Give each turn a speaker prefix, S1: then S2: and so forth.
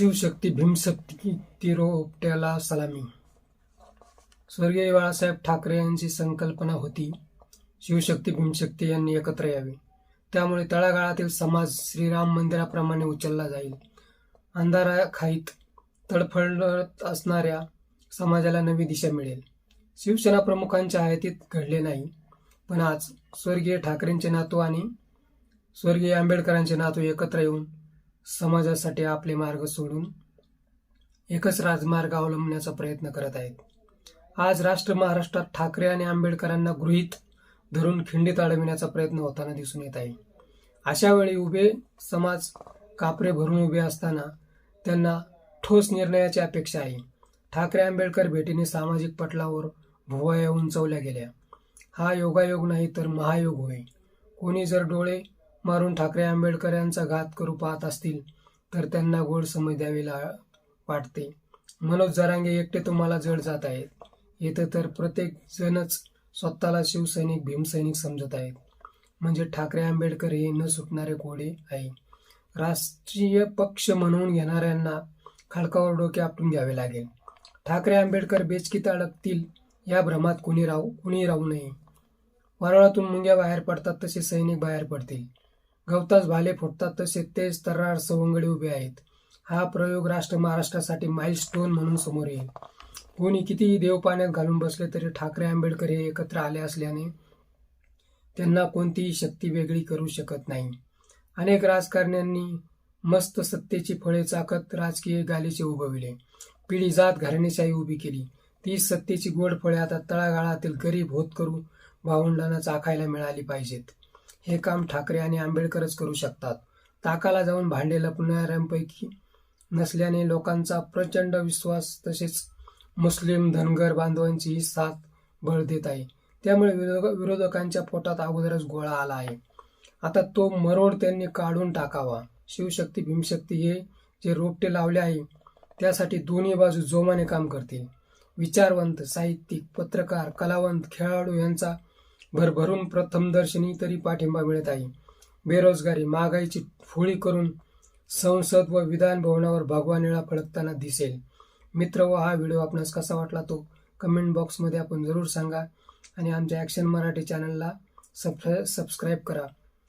S1: शिवशक्ती भीमशक्ती तिरोपट्याला सलामी. स्वर्गीय बाळासाहेब ठाकरे यांची संकल्पना होती शिवशक्ती भीमशक्ती यांनी एकत्र यावे. त्यामुळे तळागाळातील समाज श्रीराम मंदिराप्रमाणे उचलला जाईल. अंधाराखाईत तडफडत असणाऱ्या समाजाला नवी दिशा मिळेल. शिवसेना प्रमुखांच्या हयातीत घडले नाही पण आज स्वर्गीय ठाकरेंचे नातू आणि स्वर्गीय आंबेडकरांचे नातू एकत्र येऊन समाजासाठी आपले मार्ग सोडून एकच राजमार्ग अवलंबण्याचा प्रयत्न करत आहेत. आज राष्ट्र महाराष्ट्रात ठाकरे आणि आंबेडकरांना गृहीत धरून खिंडीत अडविण्याचा प्रयत्न होताना दिसून येत आहे. अशा वेळी उभे समाज कापरे भरून उभे असताना त्यांना ठोस निर्णयाची अपेक्षा आहे. ठाकरे आंबेडकर भेटीने सामाजिक पटलावर भुवया उंचवल्या गेल्या. हा योगायोग नाही तर महायोग होय. कोणी जर डोळे मारून ठाकरे आंबेडकर यांचा घात करू पाहत असतील तर त्यांना गोड समज द्यावी वाटते. मनोज जरांगे एकटे तुम्हाला जड जात आहेत. येथे तर प्रत्येक जणच स्वतःला शिवसैनिक भीमसैनिक समजत आहेत. म्हणजे ठाकरे आंबेडकर हे न सुटणारे कोडे आहे. राष्ट्रीय पक्ष म्हणून घेणाऱ्यांना खडकावर डोके आपटून घ्यावे लागेल. ठाकरे आंबेडकर बेचकीत अडकतील या भ्रमात कुणी राहू कुणी राहू नये. वारळातून मुंग्या बाहेर पडतात तसे सैनिक बाहेर पडतील. गवतास भाले फुटतात तसे तेच तर्रार सवंगडी उभे आहेत. हा प्रयोग राष्ट्र महाराष्ट्रासाठी माइलस्टोन म्हणून समोर येईल. कोणी कितीही देव पाण्यात घालून बसले तरी ठाकरे आंबेडकर हे एकत्र आले असल्याने त्यांना कोणतीही शक्ती वेगळी करू शकत नाही. अनेक राजकारण्यांनी मस्त सत्तेची फळे चाकत राजकीय गालीचे उभविले पिढी जात घराणेशाही उभी केली. ती सत्तेची गोड फळे आता तळागाळातील गरीब होत करू भावंडांना चाखायला मिळाली पाहिजेत. हे काम ठाकरे आणि आंबेडकरच करू शकतात. ताकाला जाऊन भांडे लपणाऱ्यांपैकी नसल्याने लोकांचा प्रचंड विश्वास तसेच मुस्लिम धनगर बांधवांचीही साथ बळ देत आहे. त्यामुळे विरोध विरोधकांच्या पोटात अगोदरच गोळा आला आहे. आता तो मरोड त्यांनी काढून टाकावा. शिवशक्ती भीमशक्ती हे जे रोपटे लावले आहे त्यासाठी दोन्ही बाजू जोमाने काम करतील. विचारवंत साहित्यिक पत्रकार कलावंत खेळाडू यांचा भरभरून प्रथमदर्शनी तरी पाठिंबा मिळत आहे. बेरोजगारी महागाईची फोळी करून संसद व विधान भवनावर भगवा निळा फडकताना दिसेल. मित्र व हा व्हिडिओ आपणास कसा वाटला तो कमेंट बॉक्समध्ये आपण जरूर सांगा आणि आमच्या ॲक्शन मराठी चॅनलला सबस्क्राईब सबस्क्राईब करा.